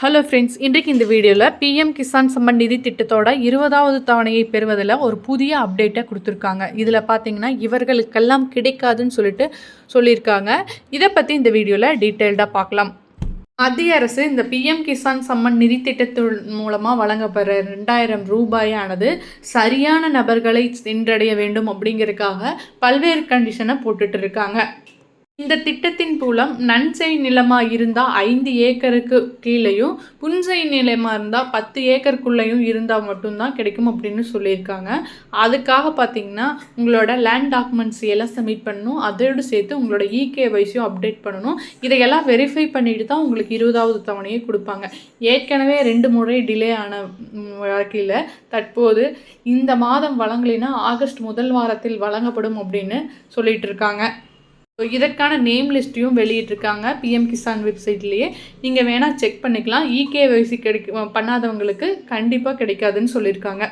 Hello friends இன்றைக்கு இந்த வீடியோவில் பிஎம் கிசான் சம்மன் நிதி திட்டத்தோட இருபதாவது தவணையை பெறுவதில் ஒரு புதிய அப்டேட்டை கொடுத்துருக்காங்க. இதில் பார்த்தீங்கன்னா இவர்களுக்கெல்லாம் கிடைக்காதுன்னு சொல்லிட்டு சொல்லியிருக்காங்க. இதை பற்றி இந்த வீடியோவில் டீட்டெயில்டாக பார்க்கலாம் மத்திய அரசு இந்த பிஎம் கிசான் சம்மன் நிதி திட்டத்தின் மூலமாக வழங்கப்படுற ரெண்டாயிரம் ரூபாயானது சரியான நபர்களை சென்றடைய வேண்டும் அப்படிங்கிறதுக்காக பல்வேறு கண்டிஷனை போட்டுட்டு இருக்காங்க. இந்த திட்டத்தின் மூலம் நன்செய் நிலமாக இருந்தால் ஐந்து ஏக்கருக்கு கீழேயும் புன்செய் நிலமாக இருந்தால் பத்து ஏக்கருக்குள்ளேயும் இருந்தால் மட்டும்தான் கிடைக்கும் அப்படின்னு சொல்லியிருக்காங்க. அதுக்காக பார்த்தீங்கன்னா உங்களோட லேண்ட் டாக்குமெண்ட்ஸ் எல்லாம் சப்மிட் பண்ணணும். அதோடு சேர்த்து உங்களோட இகே வைஸையும் அப்டேட் பண்ணணும். இதையெல்லாம் வெரிஃபை பண்ணிட்டு தான் உங்களுக்கு இருபதாவது தவணையை கொடுப்பாங்க. ஏற்கனவே ரெண்டு முறை டிலே ஆன வழக்கில் தற்போது இந்த மாதம் வழங்கலைன்னா ஆகஸ்ட் முதல் வாரத்தில் வழங்கப்படும் அப்படின்னு சொல்லிட்டு இருக்காங்க. ஸோ இதற்கான நேம் லிஸ்ட்டையும் வெளியிட்டிருக்காங்க பிஎம் கிசான் வெப்சைட்லேயே நீங்கள் வேணால் செக் பண்ணிக்கலாம். இகேவைசி கிடைக்க பண்ணாதவங்களுக்கு கண்டிப்பாக கிடைக்காதுன்னு சொல்லியிருக்காங்க.